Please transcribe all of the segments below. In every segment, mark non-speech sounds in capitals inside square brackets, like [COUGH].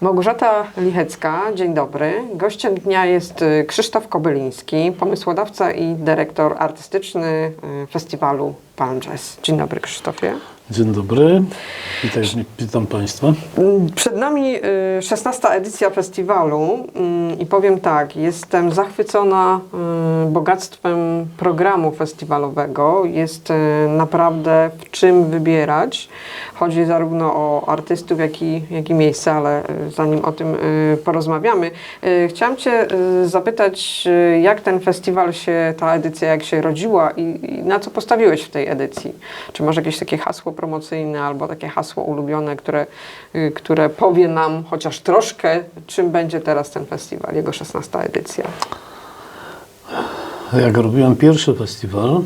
Małgorzata Lichecka, dzień dobry. Gościem dnia jest y, Krzysztof Kobyliński, pomysłodawca i dyrektor artystyczny y, festiwalu Palm Jazz. Dzień dobry Krzysztofie. Dzień dobry, witam, witam Państwa. Przed nami y, 16. edycja festiwalu mm, i powiem tak, jestem zachwycona y, bogactwem programu festiwalowego. Jest y, naprawdę w czym wybierać. Chodzi zarówno o artystów, jak i, jak i miejsca, ale y, zanim o tym y, porozmawiamy, y, chciałam Cię y, zapytać, y, jak ten festiwal się, ta edycja, jak się rodziła i, i na co postawiłeś w tej edycji? Czy może jakieś takie hasło promocyjne albo takie hasło ulubione, które, y, które powie nam chociaż troszkę, czym będzie teraz ten festiwal, jego 16 edycja? Jak robiłem pierwszy festiwal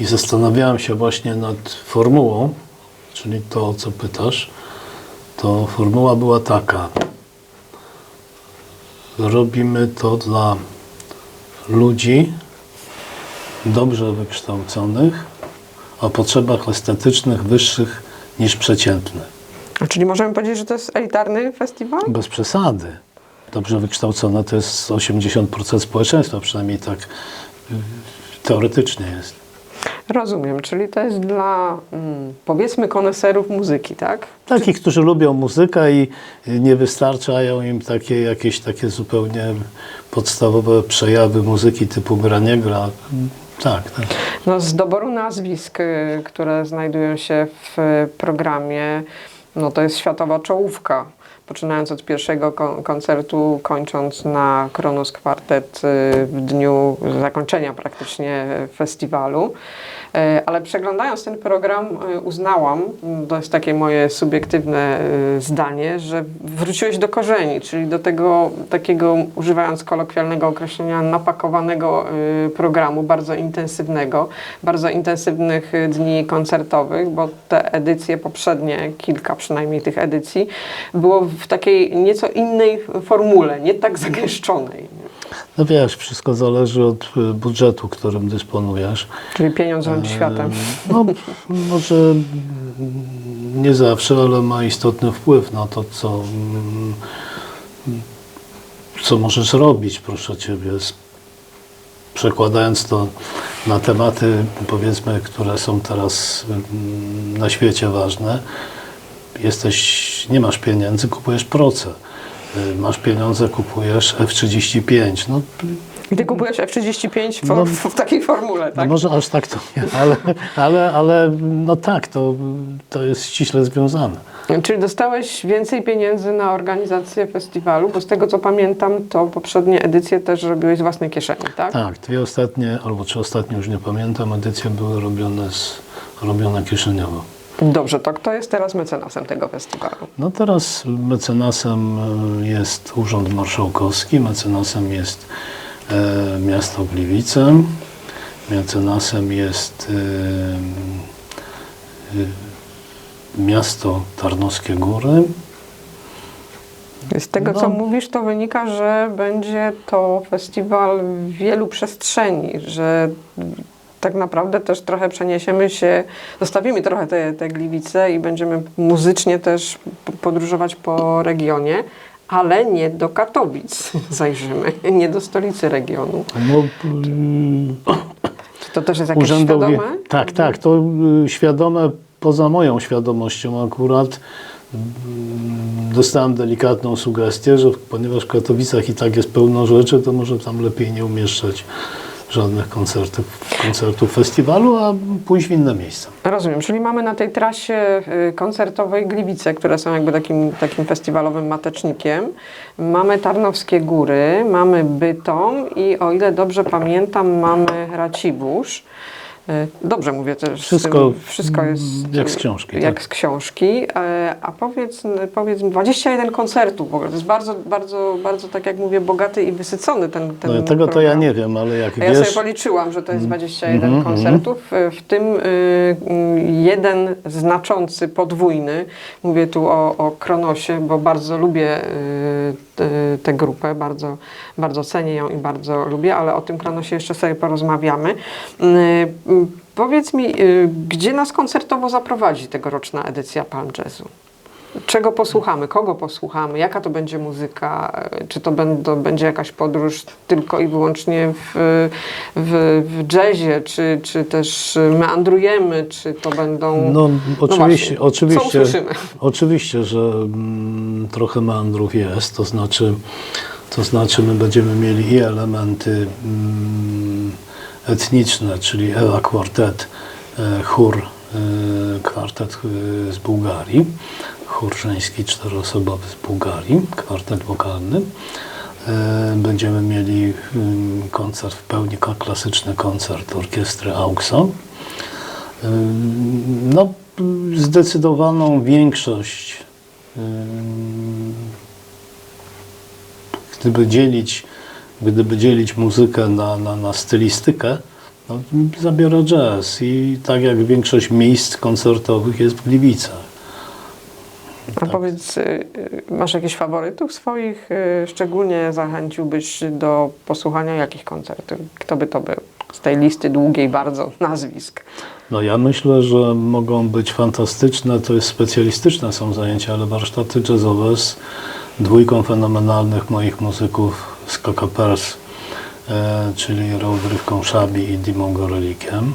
i zastanawiałem się właśnie nad formułą, czyli to, o co pytasz, to formuła była taka. Robimy to dla ludzi dobrze wykształconych, o potrzebach estetycznych wyższych niż przeciętne. Czyli możemy powiedzieć, że to jest elitarny festiwal? Bez przesady. Dobrze wykształcone to jest 80% społeczeństwa, przynajmniej tak y, teoretycznie jest. Rozumiem, czyli to jest dla mm, powiedzmy koneserów muzyki, tak? Takich, którzy lubią muzykę i y, nie wystarczają im takie jakieś takie zupełnie podstawowe przejawy muzyki typu gra nie gra. Tak, tak. No, z doboru nazwisk, y, które znajdują się w y, programie, no to jest światowa czołówka. Poczynając od pierwszego kon- koncertu, kończąc na Kronos Quartet y, w dniu zakończenia praktycznie festiwalu. Y, Ale przeglądając ten program y, uznałam, mm, to jest takie moje subiektywne y, zdanie, że wróciłeś do korzeni, czyli do tego takiego, używając kolokwialnego określenia, napakowanego programu, bardzo intensywnego, bardzo intensywnych dni koncertowych, bo te edycje poprzednie, kilka przynajmniej tych edycji, było w takiej nieco innej formule, nie tak [LAUGHS] zagęszczonej. No wiesz, wszystko zależy od y, budżetu, którym dysponujesz. Czyli pieniądz rządzi światem. No, może nie zawsze, ale ma istotny wpływ na to, co, mm, co możesz robić, proszę Ciebie. Przekładając to na tematy, powiedzmy, które są teraz mm, na świecie ważne, jesteś, nie masz pieniędzy, kupujesz proce. Y, Masz pieniądze, kupujesz F-35. No, I ty kupujesz F-35 w, No, w, w takiej formule, no tak? może aż tak to nie, ale, ale, ale no tak, to, to jest ściśle związane. Czyli dostałeś więcej pieniędzy na organizację festiwalu, bo z tego co pamiętam, to poprzednie edycje też robiłeś z własnej kieszeni, tak? Tak, dwie ostatnie, albo trzy ostatnie, już nie pamiętam, edycje były robione, z, robione kieszeniowo. Dobrze, to kto jest teraz mecenasem tego festiwalu? No teraz mecenasem e, jest Urząd Marszałkowski, mecenasem jest e, miasto Gliwice, mecenasem jest e, e, miasto Tarnowskie Góry, Z tego, No. co mówisz, to wynika, że będzie to festiwal wielu przestrzeni, że tak naprawdę też trochę przeniesiemy się, zostawimy trochę te, te Gliwice i będziemy muzycznie też podróżować po regionie, ale nie do Katowic [LAUGHS] zajrzymy, nie do stolicy regionu. no, Czy to też jest jakieś urzędowie. świadome? Tak, tak, to y, świadome poza moją świadomością akurat. mm, Dostałem delikatną sugestię, że ponieważ w Katowicach i tak jest pełno rzeczy, to może tam lepiej nie umieszczać żadnych koncertów, koncertów festiwalu, a pójść w inne miejsca. Rozumiem, czyli mamy na tej trasie y, koncertowej Gliwice, które są jakby takim, takim festiwalowym matecznikiem. Mamy Tarnowskie Góry, mamy Bytom i o ile dobrze pamiętam, mamy Racibórz. Y, Dobrze mówię też. Wszystko, tym, wszystko jest jak z książki, Jak tak. z książki. E, A powiedz, powiedz mi, 21 koncertów w ogóle. To jest bardzo, bardzo, bardzo, tak jak mówię, bogaty i wysycony ten, ten No, tego to ja program. nie wiem, ale jak A ja wiesz, sobie policzyłam, że to jest 21 Mhm, koncertów, y, w tym y, y, jeden znaczący, podwójny. Mówię tu o, o Kronosie, bo bardzo lubię tę grupę, bardzo, bardzo cenię ją i bardzo lubię, ale o tym Kronosie jeszcze sobie porozmawiamy. Y, y, Powiedz mi, y, gdzie nas koncertowo zaprowadzi tegoroczna edycja Palm Jazzu? Czego posłuchamy? Kogo posłuchamy? Jaka to będzie muzyka? Czy to będą, będzie jakaś podróż tylko i wyłącznie w, w, w jazzie? Czy, czy też meandrujemy? Czy to będą... No, oczywiście, Co oczywiście, oczywiście, że mm, trochę meandrów jest, to znaczy, to znaczy my będziemy mieli i elementy mm, etniczne, czyli Ewa Quartet, e, chór, e, kwartet e, z Bułgarii, żeński czteroosobowy z Bułgarii, kwartet wokalny. E, Będziemy mieli mm, koncert, w pełni klasyczny koncert orkiestry AUXO. Ym, No, zdecydowaną większość, ym, gdyby dzielić, gdyby dzielić muzykę na, na, na stylistykę, no, zabiorę jazz i tak jak większość miejsc koncertowych jest w Gliwicach. A powiedz, y, y, masz jakichś faworytów swoich? Y, Szczególnie zachęciłbyś do posłuchania jakich koncertów? Kto by to był? Z tej listy długiej bardzo nazwisk. No ja myślę, że mogą być fantastyczne, to jest specjalistyczne są zajęcia, ale warsztaty jazzowe z dwójką fenomenalnych moich muzyków z Coca Pers, e, czyli Rodrywką Szabi i Dimą Gorelikiem.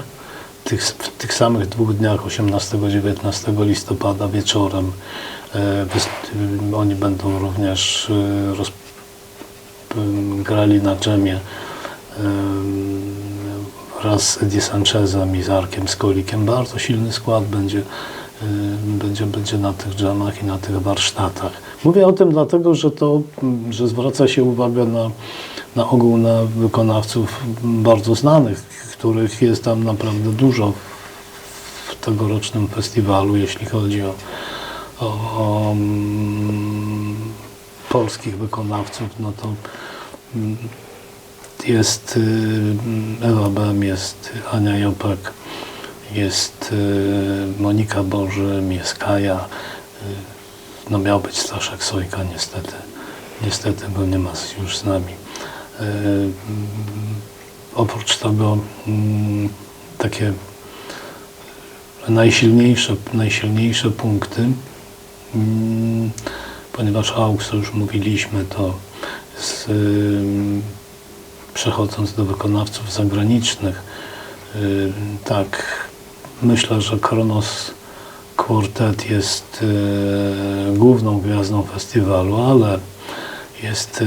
Tych, w tych samych dwóch dniach, 18-19 listopada wieczorem, e, wys- oni będą również e, roz, grali na dżemie em, wraz z Eddie Sanchezem i z Arkiem Skolikiem. Bardzo silny skład będzie, będzie, będzie na tych dżemach i na tych warsztatach. Mówię o tym dlatego, że to, że zwraca się uwagę na, na ogół na wykonawców bardzo znanych, których jest tam naprawdę dużo w tegorocznym festiwalu, jeśli chodzi o, o, o mm, polskich wykonawców, no to mm, jest y, Ewa Bem, jest Ania Jopek, jest y, Monika Bożym, jest Kaja. y, No miał być Staszek Sojka, niestety. Niestety, bo nie ma już z nami. Y, mm, Oprócz tego mm, takie najsilniejsze, najsilniejsze punkty, mm, ponieważ AUX, już mówiliśmy, to z, ym, przechodząc do wykonawców zagranicznych, y, tak, myślę, że Kronos Quartet jest y, główną gwiazdą festiwalu, ale jest y,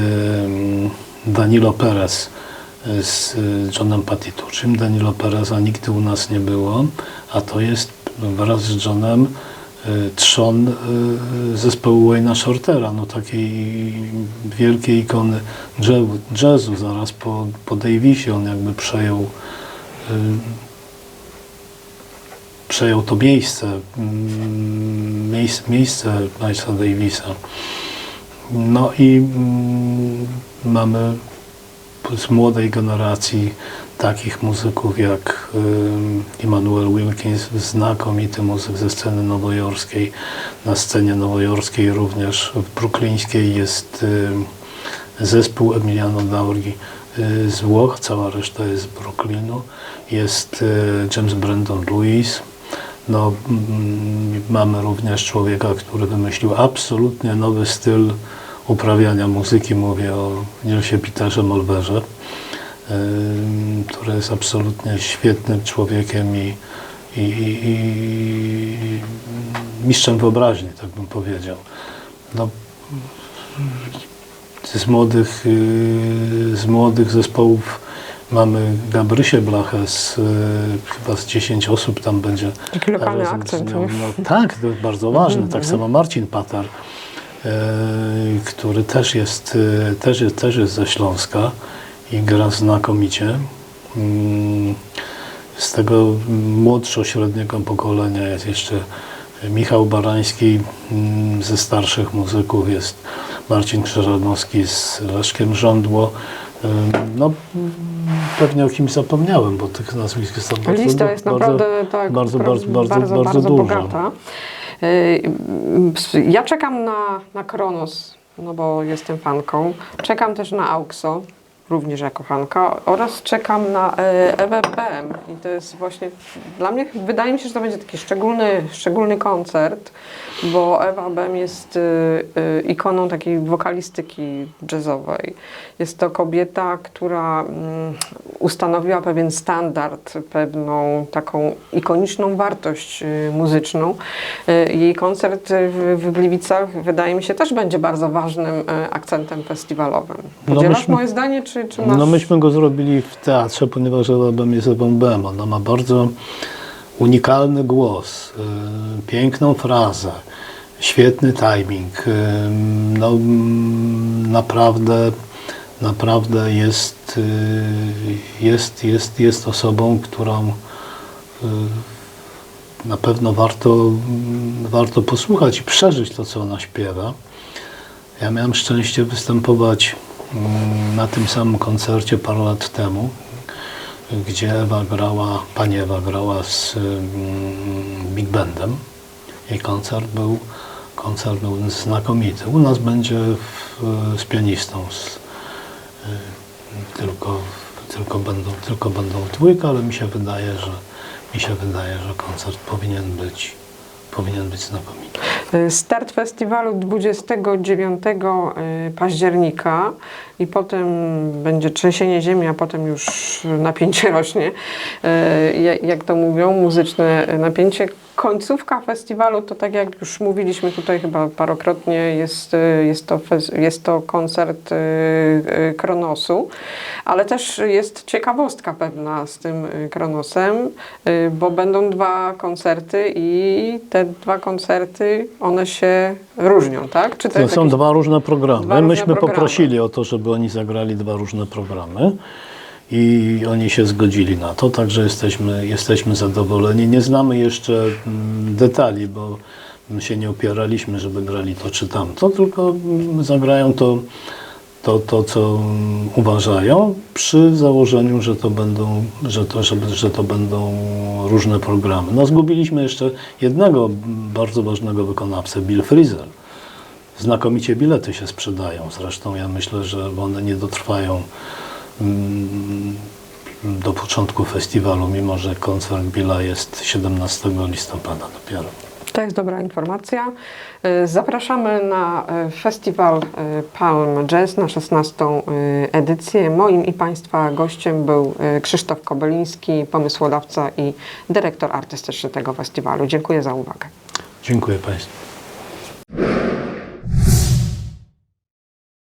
Danilo Perez y, z y, Johnem Patituczym. Danilo Pereza nigdy u nas nie było, a to jest wraz z Johnem y, trzon zespołu Wayne'a Shortera, no takiej wielkiej ikony jazzu, zaraz po, po Davisie on jakby przejął przejął to miejsce, mm, miejsce, miejsce Davisa. No i mm, mamy z młodej generacji takich muzyków jak Immanuel Wilkins, znakomity muzyk ze sceny nowojorskiej. Na scenie nowojorskiej również w bruklińskiej jest ym, zespół Emiliano Dauri y, z Włoch, cała reszta jest z Brooklynu. Jest y, James Brandon Lewis. No, mm, mamy również człowieka, który wymyślił absolutnie nowy styl uprawiania muzyki. Mówię o Nilsie Peterze Molberze, ym, który jest absolutnie świetnym człowiekiem i, i, i, i mistrzem wyobraźni, tak bym powiedział. No, z młodych, y, z młodych zespołów mamy Gabrysię Blachę, z, y, chyba z 10 osób tam będzie. Taki lokalny akcent? No, tak, to jest bardzo ważne. Tak samo Marcin Patar, który też jest, y, też, jest, też jest ze Śląska i gra znakomicie. Mm, Z tego młodszego, średniego pokolenia jest jeszcze Michał Barański, mm, ze starszych muzyków jest Marcin Krzyżanowski z Leszkiem Żądło. Ym, No, pewnie o kimś zapomniałem, bo tych nazwisk jest tam bardzo Lista jest bardzo, naprawdę tak, bardzo, pra- bardzo, bardzo, bardzo, bardzo, bardzo. Y, Ja czekam na, na Kronos, no bo jestem fanką. Czekam też na Auxo. również jako Hanka oraz czekam na e, Ewę PM i to jest właśnie dla mnie, wydaje mi się, że to będzie taki szczególny, szczególny koncert, bo Ewa BM jest y, y, ikoną takiej wokalistyki jazzowej. Jest to kobieta, która mm, ustanowiła pewien standard, pewną taką ikoniczną wartość y, muzyczną. Jej koncert w, Gliwicach wydaje mi się też będzie bardzo ważnym akcentem festiwalowym. No Podzielasz myśmy- moje zdanie, czy, czy masz... No myśmy go zrobili w teatrze, ponieważ Ewa Bem jest Ewą Bem. Ona ma bardzo unikalny głos, y, piękną frazę, świetny timing. y, No, mm, naprawdę, naprawdę jest, y, jest, jest, jest osobą, którą na pewno warto, mm, warto posłuchać i przeżyć to, co ona śpiewa. Ja miałem szczęście występować mm, na tym samym koncercie parę lat temu, gdzie Ewa grała, pani Ewa grała z mm, Big Bandem. Jej koncert był, koncert był znakomity. U nas będzie w, z pianistą, z, y, tylko, tylko, będą, tylko będą dwójka, ale mi się wydaje, że mi się wydaje, że koncert powinien być, powinien być znakomity. Start festiwalu 29 y, października i potem będzie trzęsienie ziemi, a potem już napięcie rośnie. Y, ja- Jak to mówią, muzyczne napięcie. Końcówka festiwalu to tak jak już mówiliśmy tutaj chyba parokrotnie, jest, y, jest, to, jest to koncert y, y, Kronosu, ale też jest ciekawostka pewna z tym Kronosem, bo będą dwa koncerty i te dwa koncerty, one się różnią, tak? Czy To jest są jakieś- dwa różne programy. dwa różne Myśmy programy. poprosili o to, żeby oni zagrali dwa różne programy i oni się zgodzili na to, także jesteśmy, jesteśmy zadowoleni. Nie znamy jeszcze mm, detali, bo się nie opieraliśmy, żeby grali to czy tamto, tylko mm, zagrają to, to, to co mm, uważają, przy założeniu, że to będą, że to, że, że to będą różne programy. No zgubiliśmy jeszcze jednego bardzo ważnego wykonawcę, Bill Frisell. Znakomicie bilety się sprzedają. Zresztą ja myślę, że one nie dotrwają do początku festiwalu, mimo że koncert Billa jest 17 listopada dopiero. To jest dobra informacja. Y, Zapraszamy na y, festiwal y, Palm Jazz na 16 y, edycję. Moim i Państwa gościem był Krzysztof Kobeliński, pomysłodawca i dyrektor artystyczny tego festiwalu. Dziękuję za uwagę. Dziękuję Państwu.